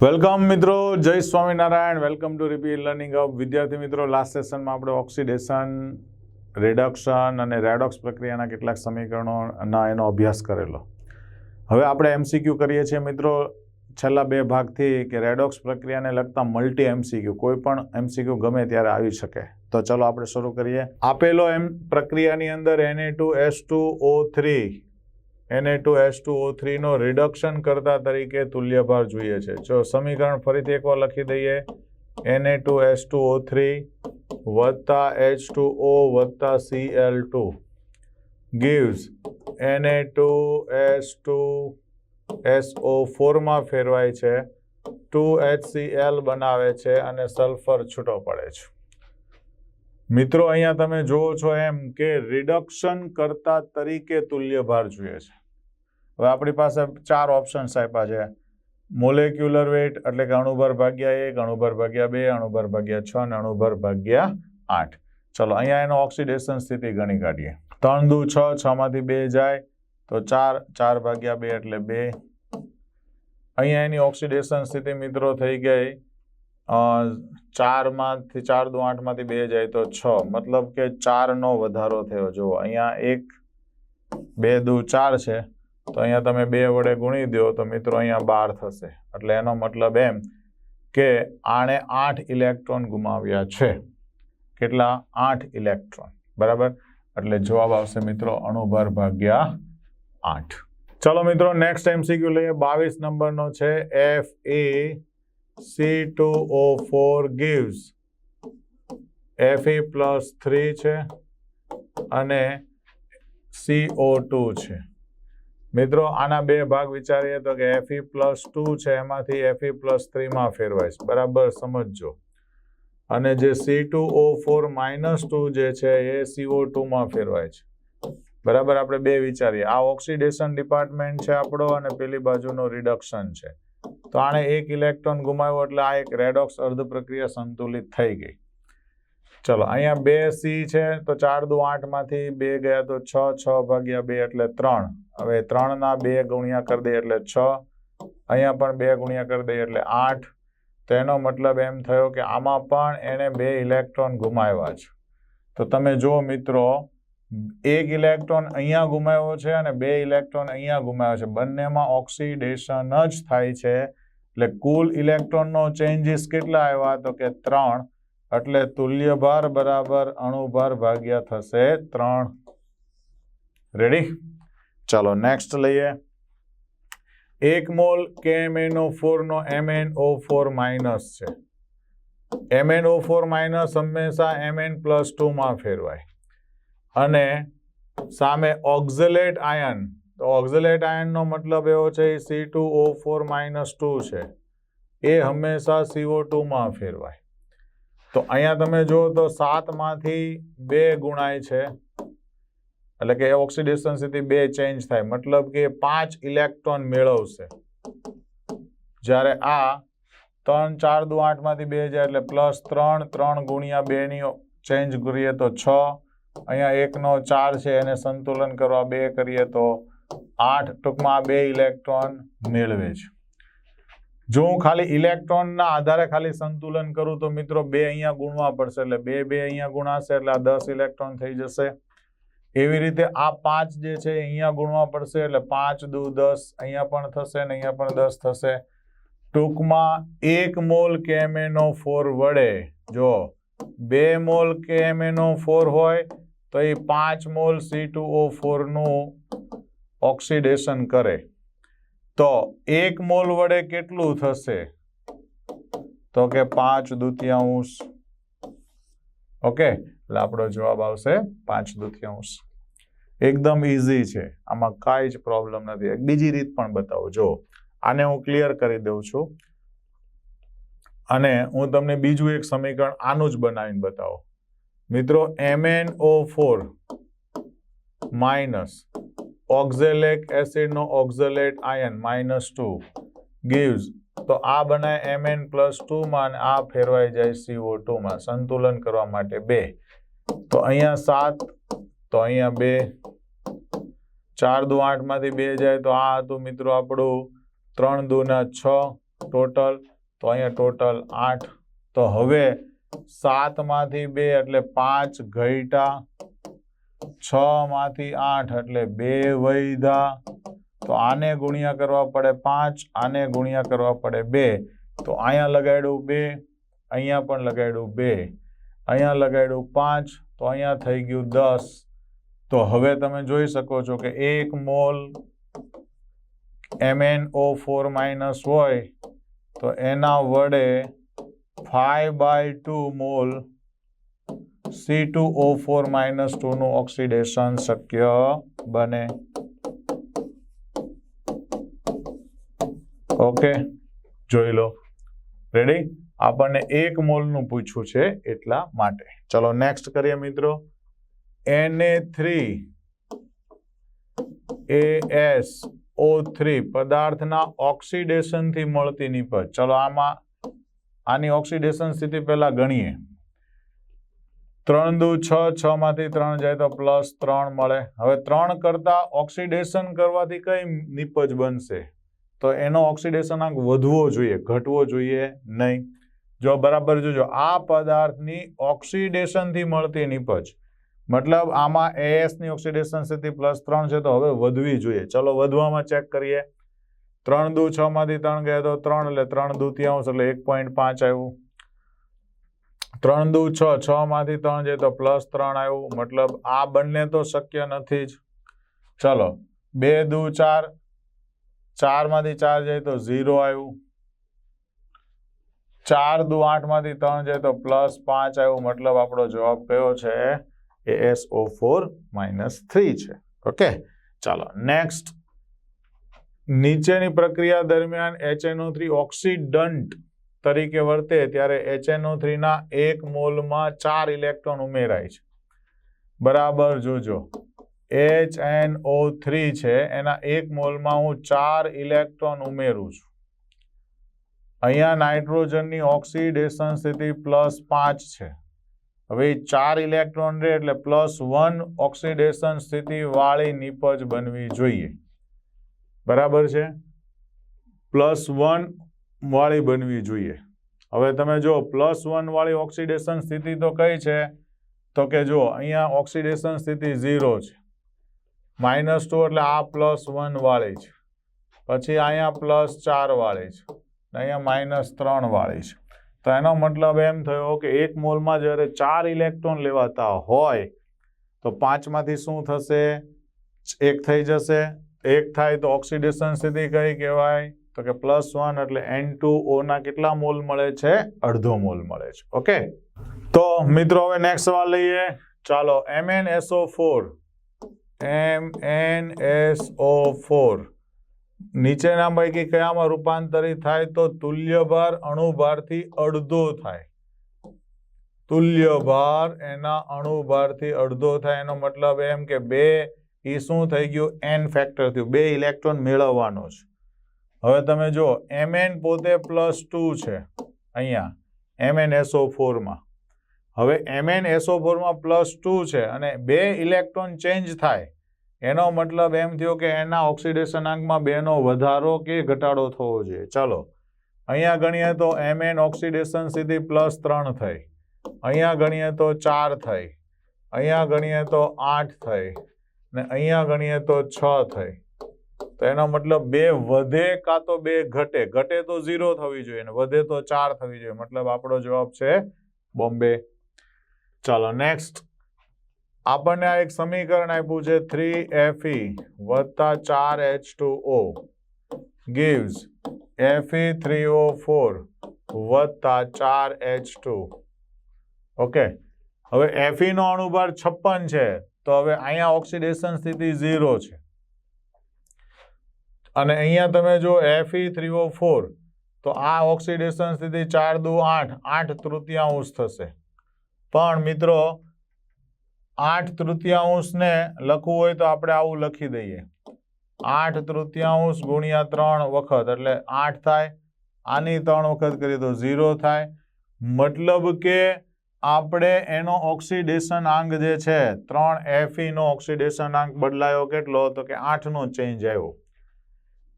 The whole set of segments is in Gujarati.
વેલકમ મિત્રો, જય Swaminarayan. Welcome to repeat learning of વિદ્યાર્થી મિત્રો લાસ્ટ સેશનમાં આપણે ઓક્સિડેશન રિડક્શન અને રેડોક્સ પ્રક્રિયાના કેટલાક સમીકરણોના એનો અભ્યાસ કરેલો. હવે આપણે એમસીક્યુ કરીએ છીએ મિત્રો, છેલ્લા બે ભાગથી કે રેડોક્સ પ્રક્રિયાને લગતા મલ્ટી એમસીક્યુ કોઈ પણ એમસીક્યુ ગમે ત્યારે આવી શકે. તો ચલો આપણે શરૂ કરીએ. આપેલો એમ પ્રક્રિયાની અંદર એને two S two O three એને ટુ એસ ટુ ઓ થ્રીનો રિડક્શન કરતા તરીકે તુલ્યભાર જોઈએ છે. જો સમીકરણ ફરીથી એકવાર લખી દઈએ. એને two S two O three વત્તા એચ ટુ ઓ વત્તા સી એલ ટુ ગીવ્સ એને two S two S O ફોરમાં ફેરવાય છે. ટુ એચ સી એલ બનાવે છે અને સલ્ફર છૂટો પડે છે. મિત્રો, અહીંયા તમે જુઓ છો એમ કે રિડક્શન કરતા તરીકે તુલ્યભાર જોઈએ છે. હવે આપણી પાસે ચાર ઓપ્શન્સ આપ્યા છે. મોલેક્યુલર વેટ એટલે કે અણુભર ભાગ્યા એક અણુભર ભાગ્યા બે અણુભર ભાગ્યા છ અને અણુભર ભાગ્યા આઠ. ચલો, અહીંયા એનો ઓક્સિડેશન સ્થિતિ ગણી કાઢીએ. ત્રણ દુ છ છ માંથી બે જાય, તો ચાર ચાર ભાગ્યા બે એટલે બે. અહીંયા એની ઓક્સિડેશન સ્થિતિ મિત્રો થઈ ગઈ. ચારમાંથી ચાર દુ આઠમાંથી બે જાય તો છ. મતલબ કે ચારનો વધારો થયો. જુઓ, અહીંયા એક, બે દુ ચાર છે. તો અહીંયા તમે બે વડે ગુણી દો તો મિત્રો અહીંયા બાર થશે. એટલે એનો મતલબ એમ કે આણે આઠ ઇલેક્ટ્રોન ગુમાવ્યા છે. કેટલા? આઠ ઇલેક્ટ્રોન. બરાબર? એટલે જવાબ આવશે મિત્રો અણુભર ભાગ્યા આઠ. ચલો મિત્રો નેક્સ્ટ એમસીક્યુ લઈએ. બાવીસ નંબરનો છે F A C two O four gives F A plus three છે અને સીઓ ટુ છે. મિત્રો, આના બે ભાગ વિચારીએ તો કે એફ પ્લસ ટુ છે, એમાંથી એફ પ્લસ થ્રીમાં ફેરવાય બરાબર સમજજો. અને જે C two O four minus two જે છે, એ સીઓ ટુમાં ફેરવાય છે. બરાબર, આપણે બે વિચારીએ. આ ઓક્સિડેશન ડિપાર્ટમેન્ટ છે આપણો અને પેલી બાજુનો રિડક્શન છે. તો આણે એક ઇલેક્ટ્રોન ગુમાવ્યો એટલે આ એક રેડોક્સ અર્ધ પ્રક્રિયા સંતુલિત થઈ ગઈ. ચલો, અહીંયા બે સી છે, તો ચાર દુ આઠમાંથી બે ગયા તો છ છ ભાગ્યા બે એટલે ત્રણ. હવે ત્રણના બે ગુણ્યા કરી દઈએ એટલે છ. અહીંયા પણ બે ગુણ્યા કરી દઈએ એટલે આઠ. તો એનો મતલબ એમ થયો કે આમાં પણ એણે બે ઇલેક્ટ્રોન ગુમાવ્યા છે. તો તમે જુઓ મિત્રો, એક ઇલેક્ટ્રોન અહીંયા ગુમાવ્યો છે અને બે ઇલેક્ટ્રોન અહીંયા ગુમાવ્યો છે. બંનેમાં ઓક્સિડેશન જ થાય છે. એટલે કુલ ઇલેક્ટ્રોનનો ચેન્જીસ કેટલા આવ્યા? તો કે ત્રણ. એટલે તુલ્યભાર બરાબર અણુભાર ભાગ્યા થશે ત્રણ. રેડી ચાલો નેક્સ્ટ લઈએ. એક મોલ કે કેએમએનઓ ફોરનો એમએનઓ ફોર માઇનસ છે. એમએનઓ ફોર માઇનસ હંમેશા એમએન પ્લસ ટુમાં ફેરવાય. અને સામે ઓક્ઝલેટ આયન તો ઓક્ઝલેટ આયનનો મતલબ એવો છે C two O four minus two છે. એ હંમેશા સીઓ ટુમાં ફેરવાય. તો અહીંયા તમે જુઓ તો સાતમાંથી બે ગુણાય છે. એટલે કે ઓક્સિડેશન સ્થિતિ બે ચેન્જ થાય. મતલબ કે પાંચ ઇલેક્ટ્રોન મેળવશે. જ્યારે આ ત્રણ ચાર દુ આઠમાંથી બે જાય એટલે પ્લસ ત્રણ ત્રણ ગુણ્યા બેની ચેન્જ કરીએ તો છ. અહીંયા એકનો ચાર છે, એને સંતુલન કરવા બે કરીએ તો આઠ. ટૂંકમાં બે ઇલેક્ટ્રોન મેળવે છે. જો હું ખાલી ઇલેક્ટ્રોનના આધારે ખાલી સંતુલન કરું તો મિત્રો બે અહીંયા ગુણવા પડશે એટલે બે બે અહીંયા ગુણાશે એટલે આ દસ ઇલેક્ટ્રોન થઈ જશે. એવી રીતે આ પાંચ જે છે અહીંયા ગુણવા પડશે એટલે પાંચ દુ દસ અહીંયા પણ થશે ને અહીંયા પણ દસ થશે. ટૂંકમાં એક મોલ કેમેનો ફોર વડે જો બે મોલ કેમેનો ફોર હોય તો એ પાંચ મોલ સી ટુ ઓ ફોરનું ઓક્સિડેશન કરે. તો એક મોલ વડે કેટલું થશે? તો કે પાંચ દુત્યાંશ. ઓકે, એટલે આપણો જવાબ આવશે પાંચ દુત્યાંશ. એકદમ ઇઝી છે. આમાં કાંઈ જ પ્રોબ્લેમ નથી. એક બીજી રીત પણ બતાવું. જો, આને હું ક્લિયર કરી દઉં છું. અને હું તમને બીજું એક સમીકરણ આનું જ બનાવીને બતાવો. મિત્રો MN O four minus oxalic એસિડનો oxalate ion minus two gives. તો આ બનાય એમએન પ્લસ ટુમાં અને આ ફેરવાઈ જાય સીઓ ટુમાં સંતુલન કરવા માટે બે. તો અહીંયા સાત, તો અહીંયા બે. ચાર દુ આઠમાંથી બે જાય તો આ હતું મિત્રો આપણું ત્રણ દુના છ ટોટલ તો અહીંયા ટોટલ આઠ. તો હવે સાતમાંથી બે એટલે પાંચ ઘટ્યા છ માંથી આઠ એટલે બે વૈધા. તો આને ગુણ્યા કરવા પડે પાંચ, આને ગુણ્યા કરવા પડે બે. તો અહીંયા લગાડ્યું બે, અહીંયા પણ લગાડ્યું બે. અહીંયા લગાડ્યું પાંચ, તો અહીંયા થઈ ગયું દસ. તો હવે તમે જોઈ શકો છો કે એક મોલ MnO ફોર માઇનસ હોય, તો એના વડે five by two mole C two O four minus ટુનું oxidation શક્ય બને. ઓકે જોઈ લો. રેડી આપણને એક મોલનું પૂછ્યું છે એટલા માટે. ચલો નેક્સ્ટ કરીએ મિત્રો. એને three A S O three પદાર્થના ઓક્સિડેશનથી મળતી નિપજ. ચલો આમાં, આની ઓક્સિડેશન સ્થિતિ પહેલાં ગણીએ. ત્રણ દુ છ છ માંથી ત્રણ જાય તો પ્લસ ત્રણ મળે. હવે ત્રણ કરતા ઓક્સિડેશન કરવાથી કઈ નિપજ બનશે? તો એનો ઓક્સિડેશન આંક વધવો જોઈએ, ઘટવો જોઈએ નહીં. જો બરાબર જોજો, આ પદાર્થની ઓક્સિડેશનથી મળતી નિપજ, મતલબ આમાં એએસની ઓક્સિડેશન સ્થિતિ પ્લસ ત્રણ છે તો હવે વધવી જોઈએ. ચલો વધવામાં ચેક કરીએ. ત્રણ દુ છ માંથી ત્રણ ગયા તો ત્રણ, એટલે ત્રણ દુત્યાંશ એટલે એક પોઈન્ટ પાંચ આવ્યું. ત્રણ દુ છ છ માંથી ત્રણ જાય તો પ્લસ ત્રણ આવ્યું. મતલબ આ બંને તો શક્ય નથી જ. ચલો, બે દુ ચાર. ચારમાંથી ચાર જાય તો ઝીરો આવ્યું. ચાર દુ આઠમાંથી ત્રણ જાય તો પ્લસ પાંચ આવ્યું. મતલબ આપણો જવાબ કયો છે? A S O four minus three છે. ઓકે ચાલો નેક્સ્ટ નીચેની પ્રક્રિયા દરમિયાન એચએનઓ થ્રી ઓક્સિડન્ટ તરીકે વર્તે ત્યારે HNO3 થ્રીના એક મોલમાં ચાર ઇલેક્ટ્રોન ઉમેરાય છે. બરાબર જોજો. એચ એનઓ થ્રી છે, એના એક મોલમાં હું ચાર ઇલેક્ટ્રોન ઉમેરું છું. અહીંયા નાઇટ્રોજનની ઓક્સિડેશન સ્થિતિ પ્લસ પાંચ છે. હવે ચાર ઇલેક્ટ્રોન રે એટલે પ્લસ વન ઓક્સિડેશન સ્થિતિ વાળી નિપજ બનવી જોઈએ. બરાબર છે? પ્લસ વન વાળી બનવી જોઈએ. હવે તમે જો પ્લસ વન વાળી ઓક્સિડેશન સ્થિતિ તો કઈ છે? તો કે જો અહીંયા ઓક્સિડેશન સ્થિતિ ઝીરો છે. માઇનસ ટુ એટલે આ પ્લસ વન વાળી છે. પછી અહીંયા પ્લસ ચાર વાળી છે. અહીંયા માઇનસ ત્રણ વાળી છે. તો એનો મતલબ એમ થયો કે એક મોલમાં જ્યારે ચાર ઇલેક્ટ્રોન લેવાતા હોય, તો પાંચમાંથી શું થશે? એક થઈ જશે. એક થાય તો ઓક્સિડેશન સ્થિતિ કઈ કહેવાય? તો કે પ્લસ વન એટલે એન ટુ ઓના કેટલા મોલ મળે છે? અડધો મોલ મળે છે. ઓકે તો મિત્રો, હવે નેક્સ્ટ સવાલ લઈએ. ચાલો MnSO4 four M N S O four નીચેના પૈકી કયામાં રૂપાંતરિત થાય? તો તુલ્યભાર અણુભારથી અડધો થાય. તુલ્યભાર એના અણુભારથી અડધો થાય. એનો મતલબ એમ કે બે એ શું થઈ ગયું? એન ફેક્ટર થયું. બે ઇલેક્ટ્રોન મેળવવાનો છે. હવે તમે જો એમએન પોતે પ્લસ ટુ છે, અહીંયા એસો ફોરમાં હવે MnSO ફોરમાં પ્લસ ટુ છે અને બે ઇલેક્ટ્રોન ચેન્જ થાય, એનો મતલબ એમ થયો કે એના ઓક્સિડેશન આંકમાં બેનો વધારો કે ઘટાડો થવો જોઈએ. ચાલો, અહીંયા ગણીએ તો Mn ઓક્સિડેશન સીધી પ્લસ ત્રણ થઈ, અહીંયા ગણીએ તો ચાર થઈ, અહીંયા ગણીએ તો આઠ થઈ, ને અહીંયા ગણીએ તો છ થઈ. તો એનો મતલબ બે વધે કાં તો બે ઘટે. ઘટે તો ઝીરો થવી જોઈએ અને વધે તો ચાર થવી જોઈએ. મતલબ આપણો જવાબ છે બોમ્બે. ચાલો નેક્સ્ટ આપણને આ એક સમીકરણ આપ્યું છે થ્રી એફઈ વત્તા ચાર H two O gives F E three O four વત્તા ચાર એચ ટુ ઓકે હવે Fe નો અણુભાર છપ્પન છે. તો હવે અહીંયા ઓક્સિડેશન સ્થિતિ ઝીરો છે. અને અહીંયા તમે જો Fe થ્રી ઓ ફોર તો આ ઓક્સિડેશન સ્થિતિ ચાર દુ આઠ આઠ તૃતીયાંશ થશે. પણ મિત્રો, આઠ તૃતીયાંશને લખવું હોય તો આપણે આવું લખી દઈએ. આઠ તૃતીયાંશ ગુણ્યા ત્રણ વખત, એટલે આઠ થાય, આની ત્રણ વખત કરીએ તો ઝીરો થાય. મતલબ કે આપણે એનો ઓક્સિડેશન આંક જે છે, ત્રણ એફઈનો ઓક્સિડેશન આંક બદલાયો કેટલો? તો કે આઠનો ચેન્જ આવ્યો.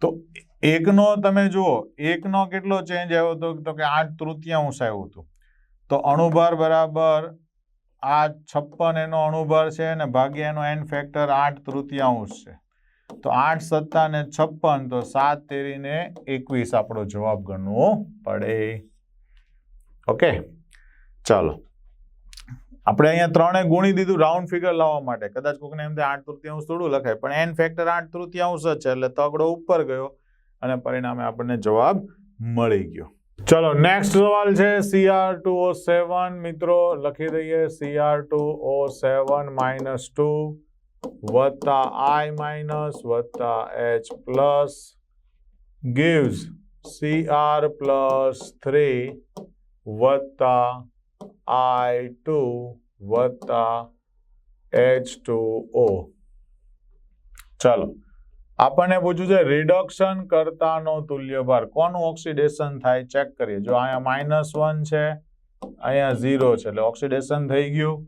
તો એકનો તમે જુઓ, એકનો કેટલો ચેન્જ આવ્યો હતો તો કે આઠ તૃતીયાંશ આવ્યું હતું. તો અણુભાર બરાબર આ છપ્પન એનો અણુભાર છે અને ભાગ્યા એનો એન ફેક્ટર આઠ તૃતીયાંશ છે. તો આઠ સત્તા ને છપ્પન, તો સાત તેરીને એકવીસ આપણો જવાબ ગણવો પડે. ઓકે? ચાલો. આપણે અહીંયા ત્રણે ગુણી દીધું રાઉન્ડ ફિગર લાવવા માટે. કદાચ કોકને એમ થાય આઠ તૃતીયાંશ થોડું લખાય, પણ એન ફેક્ટર આઠ તૃતીયાંશ જ છે, એટલે તગડો ઉપર ગયો અને પરિણામે આપણને જવાબ મળી ગયો. ચલો નેક્સ્ટ સવાલ છે સીઆર ટુ ઓ સેવન મિત્રો, લખી દઈએ CR two O seven minus two વત્તા આઈ માઇનસ વત્તા H plus gives CR plus three વત્તા આઈ ટુ વત્તા એચ ટુ ઓ ચાલો, આપણને પૂછ્યું છે રિડક્શન કરતાનો તુલ્ય ભાર કોનું ઓક્સિડેશન થાય? ચેક કરીએ. જો અહીંયા માઇનસ વન છે, અહીંયા ઝીરો છે, એટલે ઓક્સિડેશન થઈ ગયું.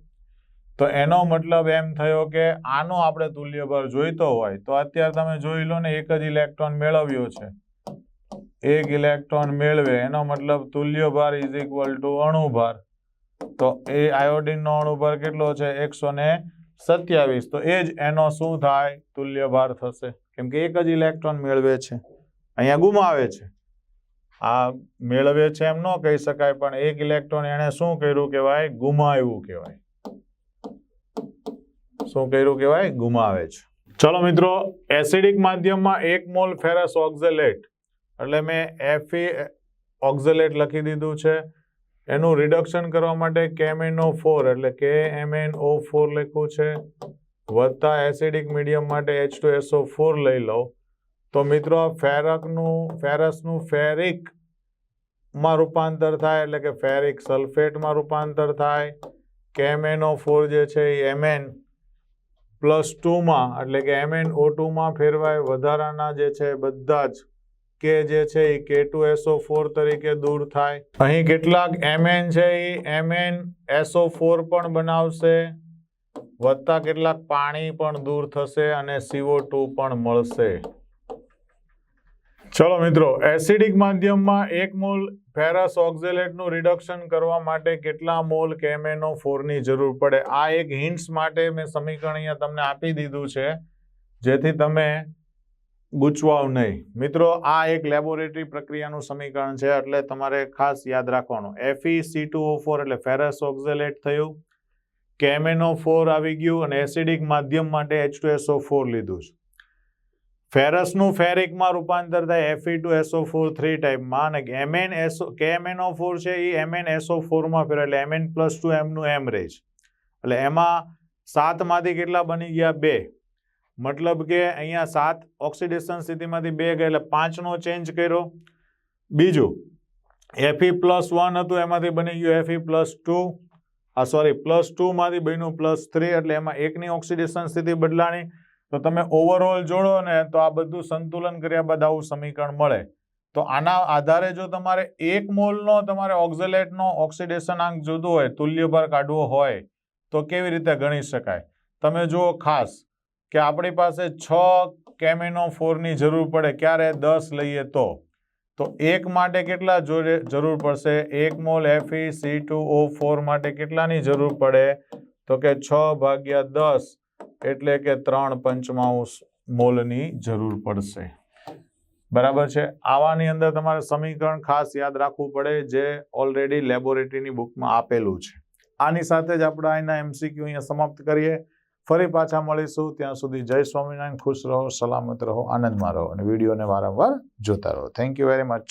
તો એનો મતલબ એમ થયો કે આનો આપણે તુલ્ય ભાર જોઈતો હોય, તો અત્યારે તમે જોઈ લો ને, એક જ ઇલેક્ટ્રોન મેળવ્યો છે. એક ઇલેક્ટ્રોન મેળવે, એનો મતલબ તુલ્ય ભાર ઇઝ ઇક્વલ ટુ અણુભાર. તો એ આયોડિનનો અણુભાર કેટલો છે? એકસો ને સત્યાવીસ. તો એ જ એનો શું થાય? તુલ્ય ભાર થશે. કેમ કે એક જ ઇલેક્ટ્રોન મેળવે છે. અહીંયા ગુમાવે છે. આ મેળવે છે એમ ન કહી શકાય, પણ એક ઇલેક્ટ્રોન એણે શું કર્યું કહેવાય? ગુમાવ્યું કહેવાય. શું કર્યું કહેવાય? ગુમાવે છે. ચલો મિત્રો, એસિડિક માધ્યમમાં એક મોલ ફેરસ ઓક્ઝેલેટ. એટલે મેં એફી ઓક્ઝેલેટ લખી દીધું છે. એનું રિડક્શન કરવા માટે કેમેનો ફોર એટલે કે એમએન ઓ ફોર લખ્યું છે. વધતા એસિડિક મીડિયમ માટે એચ ટુ એસઓ ફોર લઈ લો. તો મિત્રો ફેરકનું, ફેરસનું ફેરિકમાં રૂપાંતર થાય, એટલે કે ફેરિક સલ્ફેટમાં રૂપાંતર થાય. કેમેનો ફોર જે છે એ એમએન પ્લસ ટુમાં એટલે કે એમએન ઓ ટુમાં ફેરવાય. વધારાના જે છે બધા જ કે જે છે એ કે ટુ એસઓ ફોર તરીકે દૂર થાય. અહીં કેટલાક એમએન છે એ એમએન એસઓ ફોર પણ બનાવશે. વધતા કેટલાક પાણી પણ દૂર થશે અને સીઓ ટુ પણ મળશે. ચલો મિત્રો, એસિડિક માધ્યમમાં એક મોલ ફેરસ ઓક્ઝેલેટનું રિડક્શન કરવા માટે કેટલા મોલ કેમેનો ફોરની જરૂર પડે? આ એક હિન્ટ્સ માટે મેં સમીકરણ અહીંયા તમને આપી દીધું છે, જેથી તમે ગૂંચવાવ નહીં. મિત્રો, આ એક લેબોરેટરી પ્રક્રિયાનું સમીકરણ છે, એટલે તમારે ખાસ યાદ રાખવાનું. એફઈ સી એટલે ફેરસ ઓક્ઝેલેટ થયું. કેમેનો ફોર આવી ગયું અને એસિડિક માધ્યમ માટે એચ ટુ ફોર લીધું છે. ફેરસનું ફેરિકમાં રૂપાંતર થાય FE two SO four three ટાઈપમાં અને એમએન એસો કેએમએનઓ ફોર છે એ એમએન એસઓ ફોરમાં ફેર એટલે એમએન પ્લસ ટુ એમનું એમ રહે છે. એટલે એમાં સાતમાંથી કેટલા બની ગયા? બે. મતલબ કે અહીંયા સાત ઓક્સિડેશન સ્થિતિમાંથી બે ગયા એટલે પાંચનો ચેન્જ કર્યો. બીજું એફઈ પ્લસ વન હતું, એમાંથી બની ગયું એફઈ પ્લસ ટુ આ સોરી પ્લસ ટુમાંથી બન્યું પ્લસ થ્રી એટલે એમાં એકની ઓક્સિડેશન સ્થિતિ બદલાણી. તો તમે ઓવરઓલ જોડો ને તો આ બધું સંતુલન કર્યા બાદ આવું સમીકરણ મળે. તો આના આધારે જો તમારે એક મોલનો તમારે ઓક્ઝેલેટનો ઓક્સિડેશન આંક જુદો હોય, તુલ્યભાર કાઢવો હોય, તો કેવી રીતે ગણી શકાય? તમે જુઓ ખાસ કે આપણી પાસે છ કેમેનો ફોરની જરૂર પડે, ક્યારે? દસ લઈએ તો. તો એક માટે કેટલા જરૂર પડશે? એક mole FE C two O four માટે કેટલાની જરૂર પડે? તો કે છ ભાગ્યા દસ એટલે કે ત્રણ પંચમાંશ મોલની જરૂર પડશે. બરાબર છે? આવાની અંદર તમારે સમીકરણ ખાસ યાદ રાખવું પડે જે ઓલરેડી લેબોરેટરીની બુકમાં આપેલું છે. આની સાથે જ આપણે અહીંના એમસીક્યુ અહીંયા સમાપ્ત કરીએ. ફરી પાછા મળીશું. ત્યાં સુધી જય સ્વામિનારાયણ. ખુશ રહો, સલામત રહો, આનંદમાં રહો અને વિડીયોને વારંવાર જોતા રહો. Thank you very much